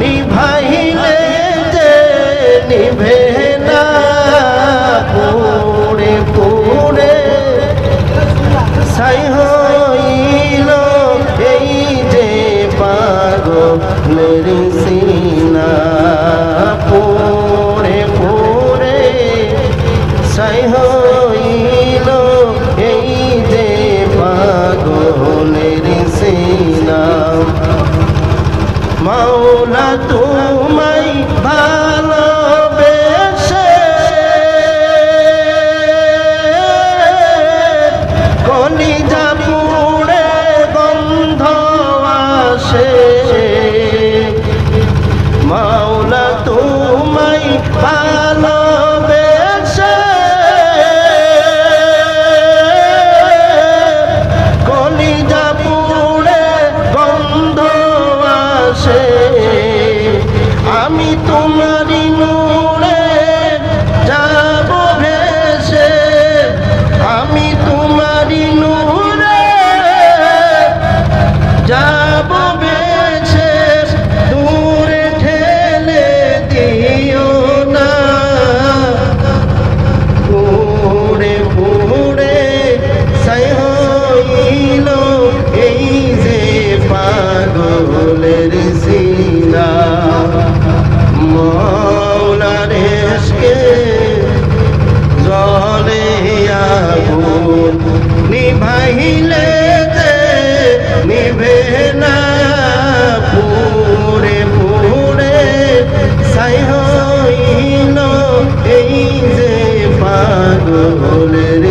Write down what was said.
নিভাইলে নিভে না, পুড়ে পুড়ে ছাই হইল এই যে পাগলের সিনা। পুড়ে পুড়ে ছাই হইল মাওলা তোমায় ভালোবেসে। কলিজা পুড়ে গন্ধ আসে। মাওলা তোমায় ভালোবেসে। কলিজা পাগলের সিনা মৌলার এসকে জলে আগুন নিভাইলে নিভে না, পুড়ে পুড়ে ছাই হইল এই যে পাগলের